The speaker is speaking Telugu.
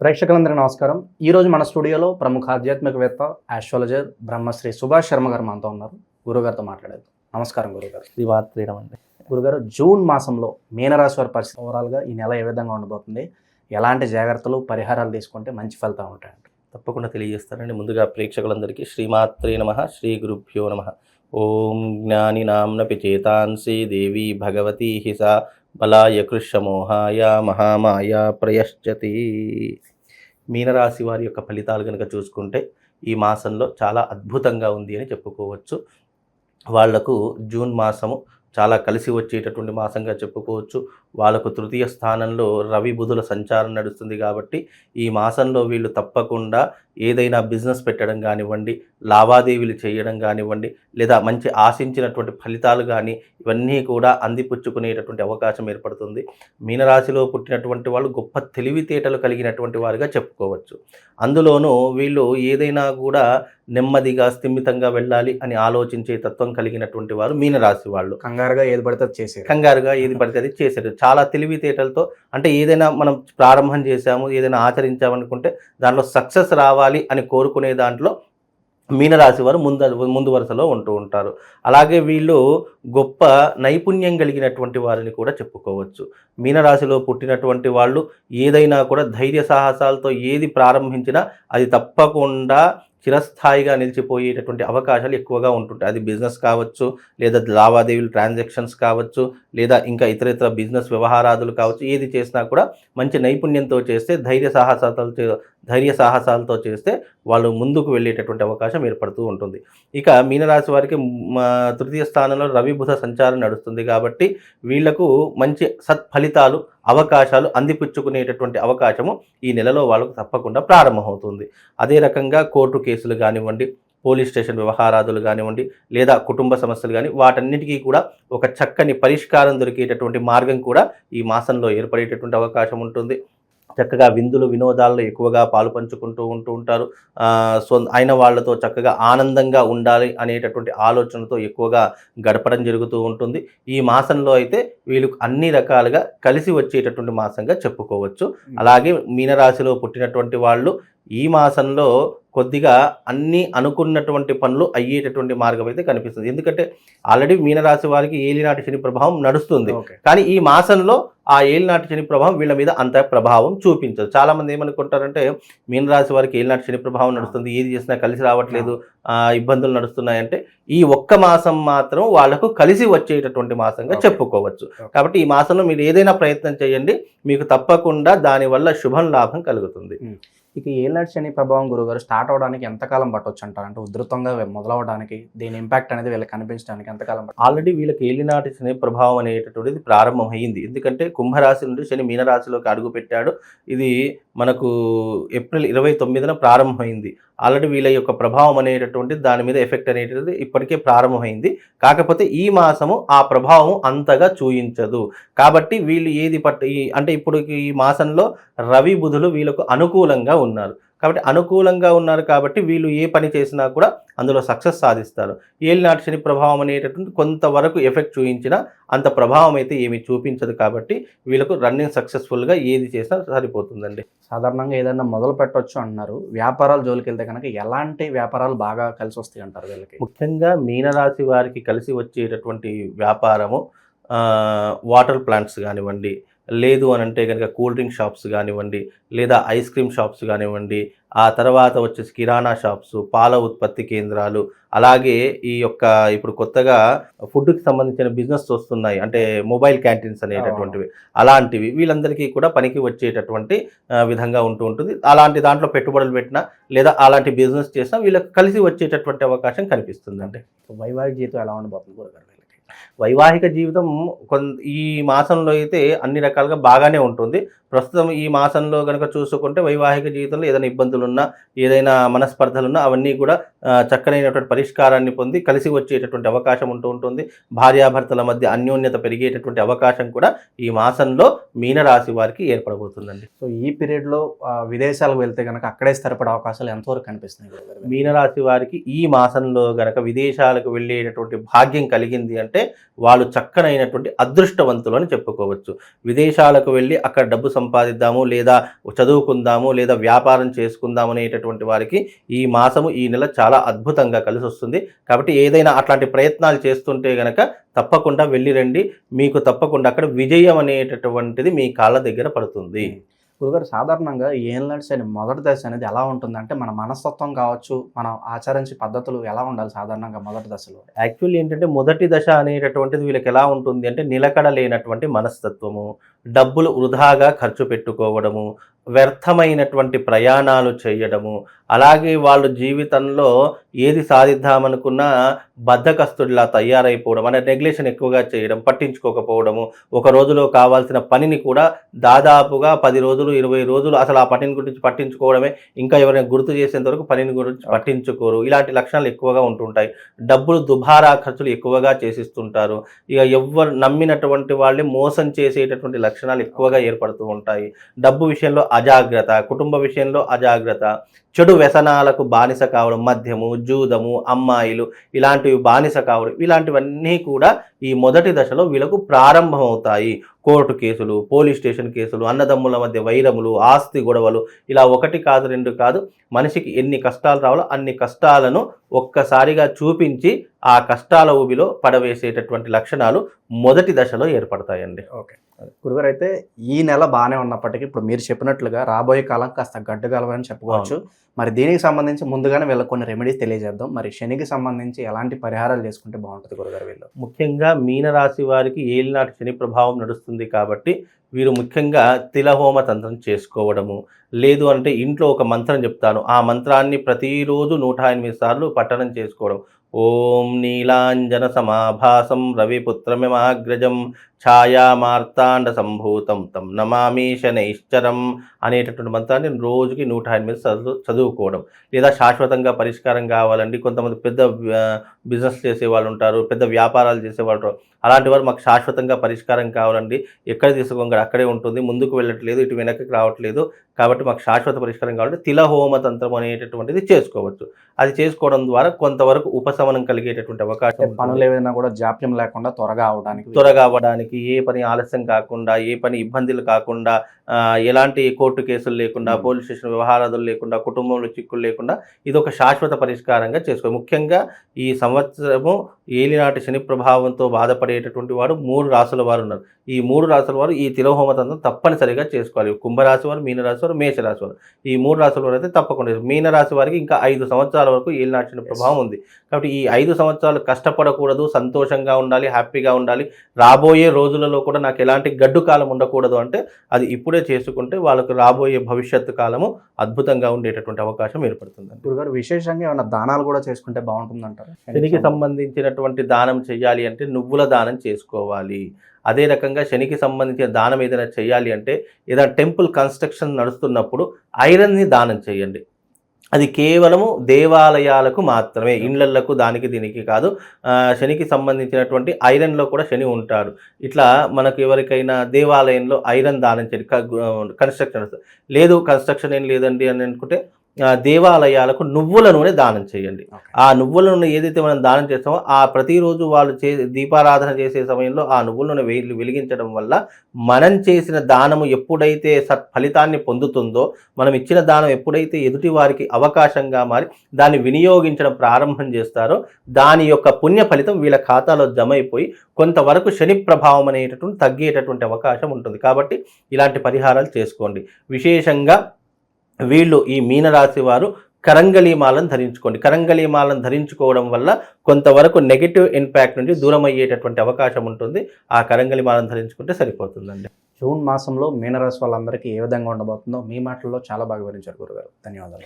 ప్రేక్షకులందరికీ నమస్కారం. ఈ రోజు మన స్టూడియోలో ప్రముఖ ఆధ్యాత్మికవేత్త ఆస్ట్రాలజర్ బ్రహ్మశ్రీ సుభాష్ శర్మ గారు మనతో ఉన్నారు. గురుగారితో మాట్లాడేది నమస్కారం గురుగారు. శ్రీమాత్రీనం అండి గురుగారు జూన్ మాసంలో మీనరాశి వారి పరిస్థితి ఓవరాల్గా ఈ నెల ఏ విధంగా ఉండబోతుంది? ఎలాంటి జాగ్రత్తలు పరిహారాలు తీసుకుంటే మంచి ఫలితాలు ఉంటాయంట తప్పకుండా తెలియజేస్తానండి. ముందుగా ప్రేక్షకులందరికీ శ్రీమాత్రే నమ శ్రీ గురుభ్యో నమ. ఓం జ్ఞాని నామ్నపి చేతాంసి దేవి భగవతి హిసా బలాయ కృష్ణమోహాయ మహామాయ ప్రయశ్చతి. మీనరాశి వారి యొక్క ఫలితాలు కనుక చూసుకుంటే ఈ మాసంలో చాలా అద్భుతంగా ఉంది అని చెప్పుకోవచ్చు. వాళ్ళకు జూన్ మాసము చాలా కలిసి వచ్చేటటువంటి మాసంగా చెప్పుకోవచ్చు. వాళ్ళకు తృతీయ స్థానంలో రవి బుధుల సంచారం నడుస్తుంది కాబట్టి ఈ మాసంలో వీళ్ళు తప్పకుండా ఏదైనా బిజినెస్ పెట్టడం కానివ్వండి లావాదేవీలు చేయడం కానివ్వండి లేదా మంచి ఆశించినటువంటి ఫలితాలు కానీ ఇవన్నీ కూడా అందిపుచ్చుకునేటటువంటి అవకాశం ఏర్పడుతుంది. మీనరాశిలో పుట్టినటువంటి వాళ్ళు గొప్ప తెలివితేటలు కలిగినటువంటి వారుగా చెప్పుకోవచ్చు. అందులోనూ వీళ్ళు ఏదైనా కూడా నెమ్మదిగా స్థిమితంగా వెళ్ళాలి అని ఆలోచించే తత్వం కలిగినటువంటి వారు మీనరాశి వాళ్ళు. కంగారుగా ఏది పడితే చేసేది కంగారుగా ఏది పడితే అది చేశారు చాలా తెలివితేటలతో అంటే ఏదైనా మనం ప్రారంభం చేశాము ఏదైనా ఆచరించామనుకుంటే దాంట్లో సక్సెస్ రావాలి అని కోరుకునే దాంట్లో మీనరాశి వారు ముందు ముందు వరుసలో ఉంటూ ఉంటారు. అలాగే వీళ్ళు గొప్ప నైపుణ్యం కలిగినటువంటి వారిని కూడా చెప్పుకోవచ్చు. మీనరాశిలో పుట్టినటువంటి వాళ్ళు ఏదైనా కూడా ధైర్య సాహసాలతో ఏది ప్రారంభించినా అది తప్పకుండా చిరస్థాయిగా నిలిచిపోయేటటువంటి అవకాశాలు ఎక్కువగా ఉంటుంటాయి. అది బిజినెస్ కావచ్చు లేదా లావాదేవీలు ట్రాన్సాక్షన్స్ కావచ్చు లేదా ఇంకా ఇతర ఇతర బిజినెస్ వ్యవహారాదులు కావచ్చు ఏది చేసినా కూడా మంచి నైపుణ్యంతో చేస్తే ధైర్య సాహసాలతో ధైర్య సాహసాలతో చేస్తే వాళ్ళు ముందుకు వెళ్ళేటటువంటి అవకాశం ఏర్పడుతూ ఉంటుంది. ఇక మీనరాశి వారికి తృతీయ స్థానంలో రవి బుధ సంచారం నడుస్తుంది కాబట్టి వీళ్ళకు మంచి సత్ఫలితాలు అవకాశాలు అందిపుచ్చుకునేటటువంటి అవకాశము ఈ నెలలో వాళ్ళకు తప్పకుండా ప్రారంభమవుతుంది. అదే రకంగా కోర్టు కేసులు కానివ్వండి పోలీస్ స్టేషన్ వ్యవహారాదులు కానివ్వండి లేదా కుటుంబ సమస్యలు కానీ వాటన్నిటికీ కూడా ఒక చక్కని పరిష్కారం దొరికేటటువంటి మార్గం కూడా ఈ మాసంలో ఏర్పడేటటువంటి అవకాశం ఉంటుంది. చక్కగా విందులు వినోదాల్లో ఎక్కువగా పాలు పంచుకుంటూ ఉంటూ ఉంటారు. సో అయిన వాళ్ళతో చక్కగా ఆనందంగా ఉండాలి అనేటటువంటి ఆలోచనతో ఎక్కువగా గడపడం జరుగుతూ ఉంటుంది. ఈ మాసంలో అయితే వీళ్ళు అన్ని రకాలుగా కలిసి వచ్చేటటువంటి మాసంగా చెప్పుకోవచ్చు. అలాగే మీనరాశిలో పుట్టినటువంటి వాళ్ళు ఈ మాసంలో కొద్దిగా అన్ని అనుకున్నటువంటి పనులు అయ్యేటటువంటి మార్గం అయితే కనిపిస్తుంది. ఎందుకంటే ఆల్రెడీ మీనరాశి వారికి ఏలినాటి శని ప్రభావం నడుస్తుంది. కానీ ఈ మాసంలో ఆ ఏలినాటి శని ప్రభావం వీళ్ళ మీద అంత ప్రభావం చూపించదు. చాలా మంది ఏమనుకుంటారంటే మీనరాశి వారికి ఏలినాటి శని ప్రభావం నడుస్తుంది. ఏది చేసినా కలిసి రావట్లేదు. ఇబ్బందులు నడుస్తున్నాయంటే ఈ ఒక్క మాసం మాత్రం వాళ్ళకు కలిసి వచ్చేటటువంటి మాసంగా. చెప్పుకోవచ్చు. కాబట్టి ఈ మాసంలో మీరు ఏదైనా ప్రయత్నం చేయండి. మీకు తప్పకుండా దానివల్ల శుభం లాభం కలుగుతుంది. ఇక ఏలాడ్ శని ప్రభావం గురుగారు స్టార్ట్ అవడానికి ఎంతకాలం పట్టొచ్చు అంటారు? అంటే ఉధృతంగా మొదలవడానికి దీని ఇంపాక్ట్ అనేది వీళ్ళకి కనిపించడానికి ఎంతకాలం ఆల్రెడీ వీళ్ళకి ఏలినాటి శని ప్రభావం అనేటటువంటిది ప్రారంభమైంది. ఎందుకంటే కుంభరాశి నుండి శని మీనరాశిలోకి అడుగు పెట్టాడు ఇది మనకు ఏప్రిల్ ఇరవై తొమ్మిదిన ప్రారంభమైంది. ఆల్రెడీ వీళ్ళ యొక్క ప్రభావం అనేటటువంటిది దాని మీద ఎఫెక్ట్ అనేటది ఇప్పటికే ప్రారంభమైంది. కాకపోతే ఈ మాసము ఆ ప్రభావం అంతగా చూయించదు. కాబట్టి వీళ్ళు ఏది పట్ట ఈ అంటే ఇప్పుడు ఈ మాసంలో రవి బుధులు వీళ్ళకు అనుకూలంగా ఉన్నారు. కాబట్టి అనుకూలంగా ఉన్నారు కాబట్టి వీళ్ళు ఏ పని చేసినా కూడా అందులో సక్సెస్ సాధిస్తారు. ఏలినాటి శని ప్రభావం అనేటటువంటి కొంతవరకు ఎఫెక్ట్ చూపించినా అంత ప్రభావం అయితే ఏమీ చూపించదు కాబట్టి వీళ్ళకు రన్నింగ్ సక్సెస్ఫుల్గా ఏది చేసినా సరిపోతుందండి. సాధారణంగా ఏదైనా మొదలు పెట్టొచ్చు అంటున్నారు వ్యాపారాల జోలికి వెళ్తే కనుక ఎలాంటి వ్యాపారాలు బాగా కలిసి వస్తాయి అంటారు వీళ్ళకి? ముఖ్యంగా మీనరాశి వారికి కలిసి వచ్చేటటువంటి వ్యాపారము వాటర్ ప్లాంట్స్ కానివ్వండి లేదు అని అంటే కనుక కూల్ డ్రింక్ షాప్స్ కానివ్వండి లేదా ఐస్ క్రీమ్ షాప్స్ కానివ్వండి ఆ తర్వాత వచ్చేసి కిరాణా షాప్స్ పాల ఉత్పత్తి కేంద్రాలు అలాగే ఈ యొక్క ఇప్పుడు కొత్తగా ఫుడ్కి సంబంధించిన బిజినెస్ వస్తున్నాయి. అంటే మొబైల్ క్యాంటీన్స్ అనేటటువంటివి. అలాంటివి వీళ్ళందరికీ కూడా పనికి వచ్చేటటువంటి విధంగా ఉంటూ ఉంటుంది. అలాంటి దాంట్లో పెట్టుబడులు పెట్టినా లేదా అలాంటి బిజినెస్ చేసినా వీళ్ళకి కలిసి వచ్చేటటువంటి అవకాశం కనిపిస్తుందండి. వైవాహిక జీవితం ఎలా ఉండబోతుంది వైవాహిక జీవితం కొంత ఈ మాసంలో అయితే అన్ని రకాలుగా బాగానే ఉంటుంది. ప్రస్తుతం ఈ మాసంలో కనుక చూసుకుంటే వైవాహిక జీవితంలో ఏదైనా ఇబ్బందులు ఉన్నా ఏదైనా మనస్పర్ధలు ఉన్నా అవన్నీ కూడా చక్కనైనటువంటి పరిష్కారాన్ని పొంది కలిసి వచ్చేటటువంటి అవకాశం ఉంటూ ఉంటుంది. భార్యాభర్తల మధ్య అన్యోన్యత పెరిగేటటువంటి అవకాశం కూడా ఈ మాసంలో మీనరాశి వారికి ఏర్పడబోతుందండి. సో ఈ పీరియడ్లో విదేశాలకు వెళ్తే కనుక అక్కడే స్థిరపడే అవకాశాలు ఎంతవరకు కనిపిస్తున్నాయి మీనరాశి వారికి ఈ మాసంలో గనక విదేశాలకు వెళ్ళేటటువంటి భాగ్యం కలిగింది అంటే వాళ్ళు చక్కనైనటువంటి అదృష్టవంతులు అని చెప్పుకోవచ్చు. విదేశాలకు వెళ్ళి అక్కడ డబ్బు సంపాదిద్దాము లేదా చదువుకుందాము లేదా వ్యాపారం చేసుకుందాము అనేటటువంటి వారికి ఈ మాసము ఈ నెల చాలా అద్భుతంగా కలిసి వస్తుంది కాబట్టి ఏదైనా అట్లాంటి ప్రయత్నాలు చేస్తుంటే గనక తప్పకుండా వెళ్ళి రండి. మీకు తప్పకుండా అక్కడ విజయం అనేటటువంటిది మీ కాళ్ళ దగ్గర పడుతుంది. గురుగారు సాధారణంగా ఏళ్ళ శని మొదటి దశ అనేది ఎలా ఉంటుందంటే మన మనస్తత్వం కావచ్చు మనం ఆచరించే పద్ధతులు ఎలా ఉండాలి సాధారణంగా మొదటి దశలో? యాక్చువల్లీ ఏంటంటే మొదటి దశ అనేటటువంటిది వీళ్ళకి ఎలా ఉంటుంది అంటే నిలకడ లేనటువంటి మనస్తత్వము డబ్బులు వృధాగా ఖర్చు పెట్టుకోవడము వ్యర్థమైనటువంటి ప్రయాణాలు చేయడము అలాగే వాళ్ళు జీవితంలో ఏది సాధిద్దామనుకున్నా బద్ధకస్తుడిలా తయారైపోవడం అనే నెగ్లేషన్ ఎక్కువగా చేయడం పట్టించుకోకపోవడము ఒక రోజులో కావాల్సిన పనిని కూడా దాదాపుగా పది రోజులు ఇరవై రోజులు అసలు ఆ పనిని గురించి పట్టించుకోవడమే. ఇంకా ఎవరైనా గుర్తు చేసేంత వరకు పనిని గురించి పట్టించుకోరు. ఇలాంటి లక్షణాలు ఎక్కువగా ఉంటుంటాయి. డబ్బులు దుబారా ఖర్చులు ఎక్కువగా చేసిస్తుంటారు. ఇక ఎవరు నమ్మినటువంటి వాళ్ళని మోసం చేసేటటువంటి లక్షణాలు ఎక్కువగా ఏర్పడుతూ ఉంటాయి. డబ్బు విషయంలో అజాగ్రత్త కుటుంబ విషయంలో అజాగ్రత్త చెడు వ్యసనాలకు బానిస కావడం మద్యము జూదము అమ్మాయిలు ఇలాంటివి బానిస కావడం ఇలాంటివన్నీ కూడా ఈ మొదటి దశలో వీళ్ళకు ప్రారంభమవుతాయి. కోర్టు కేసులు పోలీస్ స్టేషన్ కేసులు అన్నదమ్ముల మధ్య వైరములు ఆస్తి గొడవలు ఇలా ఒకటి కాదు రెండు కాదు. మనిషికి ఎన్ని కష్టాలు రావాలో అన్ని కష్టాలను ఒక్కసారిగా చూపించి ఆ కష్టాల ఊబిలో పడవేసేటటువంటి లక్షణాలు మొదటి దశలో ఏర్పడతాయండి. ఓకే. గురుగారు అయితే ఈ నెల బాగానే ఉన్నప్పటికీ ఇప్పుడు మీరు చెప్పినట్లుగా రాబోయే కాలం కాస్త గడ్డగలవని చెప్పుకోవచ్చు. మరి దీనికి సంబంధించి ముందుగానే వీళ్ళకి కొన్ని రెమెడీస్ తెలియజేద్దాం. మరి శనికి సంబంధించి ఎలాంటి పరిహారాలు చేసుకుంటే బాగుంటుంది గురుగారు వీళ్ళు? ముఖ్యంగా మీనరాశి వారికి ఏలినాటి శని ప్రభావం నడుస్తుంది. కాబట్టి వీరు ముఖ్యంగా తిలహోమ తంత్రం చేసుకోవడము. లేదు అంటే ఇంట్లో ఒక మంత్రం చెప్తాను. ఆ మంత్రాన్ని ప్రతిరోజు నూట ఎనిమిది సార్లు పఠనం చేసుకోవడం. ఓం నీలాంజన సమాభాసం రవిపుత్రమిమాగ్రజం ఛాయామార్తాండ సంభూతం తం నమామి శనైశ్చరం అనేటటువంటి మంత్రాన్ని రోజుకి నూట ఎనిమిది చదువు చదువుకోవడం. లేదా శాశ్వతంగా పరిష్కారం కావాలండి. కొంతమంది పెద్ద బిజినెస్ చేసే వాళ్ళు ఉంటారు పెద్ద వ్యాపారాలు చేసే వాళ్ళు ఉంటారు. అలాంటి వారు మాకు శాశ్వతంగా పరిష్కారం కావాలండి. ఎక్కడ తీసుకోగా అక్కడే ఉంటుంది ముందుకు వెళ్ళట్లేదు ఇటు వెనక్కి రావట్లేదు. కాబట్టి మాకు శాశ్వత పరిష్కారం కావాలంటే తిలహోమ తంత్రం అనేటటువంటిది చేసుకోవచ్చు. అది చేసుకోవడం ద్వారా కొంతవరకు ఉపశమనం కలిగేటటువంటి అవకాశం. పనులు ఏదైనా కూడా జాప్యం లేకుండా త్వరగా అవడానికి త్వరగా అవ్వడానికి ఏ పని ఆలస్యం కాకుండా ఏ పని ఇబ్బందులు కాకుండా ఎలాంటి కోర్టు కేసులు లేకుండా. పోలీస్ స్టేషన్ వ్యవహారాలు లేకుండా కుటుంబంలో చిక్కులు లేకుండా ఇది ఒక శాశ్వత పరిష్కారంగా చేసుకో ముఖ్యంగా ఈ సంవత్సరము ఏలినాటి శని ప్రభావంతో బాధపడేటటువంటి వాడు మూడు రాసుల వారు ఉన్నారు. ఈ మూడు రాసుల వారు ఈ తిరోహోమ తంత్రం తప్పనిసరిగా చేసుకోవాలి. కుంభరాశి వారు మీనరాశి వారు మేషరాశి వారు. ఈ మూడు రాసుల వారు అయితే తప్పకుండా. మీనరాశి వారికి ఇంకా ఐదు సంవత్సరాల వరకు ఏలినాటి శని ప్రభావం ఉంది. కాబట్టి ఈ ఐదు సంవత్సరాలు కష్టపడకూడదు సంతోషంగా ఉండాలి హ్యాపీగా ఉండాలి. రాబోయే రోజులలో కూడా నాకు ఎలాంటి గడ్డు కాలం ఉండకూడదు అంటే అది ఇప్పుడే చేసుకుంటే వాళ్ళకు రాబోయే భవిష్యత్తు కాలము అద్భుతంగా ఉండేటటువంటి అవకాశం ఏర్పడుతుందండి. గురుగారు విశేషంగా ఏమైనా దానాలు కూడా చేసుకుంటే బాగుంటుంది అంటారు శనికి సంబంధించినటువంటి దానం చేయాలి అంటే నువ్వుల దానం చేసుకోవాలి. అదే రకంగా శనికి సంబంధించిన దానం ఏదైనా చేయాలి అంటే ఏదైనా టెంపుల్ కన్స్ట్రక్షన్ నడుస్తున్నప్పుడు ఐరన్ని దానం చేయండి. అది కేవలము దేవాలయాలకు మాత్రమే ఇండ్లలకు దానికి దీనికి కాదు. శనికి సంబంధించినటువంటి ఐరన్లో కూడా శని ఉంటాడు. ఇట్లా మనకు ఎవరికైనా దేవాలయంలో ఐరన్ దానం చేయడం కన్స్ట్రక్షన్ లేదు కన్స్ట్రక్షన్ ఏం లేదండి అని అనుకుంటే దేవాలయాలకు నువ్వుల నూనె దానం చేయండి. ఆ నువ్వుల నూనె ఏదైతే మనం దానం చేస్తామో ఆ ప్రతిరోజు వాళ్ళు చే దీపారాధన చేసే సమయంలో ఆ నువ్వుల నూనె వెలి వెలిగించడం వల్ల మనం చేసిన దానము ఎప్పుడైతే సత్ ఫలితాన్ని పొందుతుందో మనం ఇచ్చిన దానం ఎప్పుడైతే ఎదుటి వారికి అవకాశంగా మారి దాన్ని వినియోగించడం ప్రారంభం చేస్తారో దాని యొక్క పుణ్య ఫలితం వీళ్ళ ఖాతాలో జమ అయిపోయి కొంతవరకు శని ప్రభావం అనేటటువంటి తగ్గేటటువంటి అవకాశం ఉంటుంది. కాబట్టి ఇలాంటి పరిహారాలు చేసుకోండి. విశేషంగా వీళ్ళు ఈ మీనరాశి వారు కరంగలీమాలను ధరించుకోండి. కరంగలీమాలను ధరించుకోవడం వల్ల కొంతవరకు నెగిటివ్ ఇంపాక్ట్ నుండి దూరం అయ్యేటటువంటి అవకాశం ఉంటుంది. ఆ కరంగలీమాలను ధరించుకుంటే సరిపోతుందండి. జూన్ మాసంలో మీనరాశి వాళ్ళందరికీ ఏ విధంగా ఉండబోతుందో మీ మాటల్లో చాలా బాగా వివరించారు గురుగారు. ధన్యవాదాలు.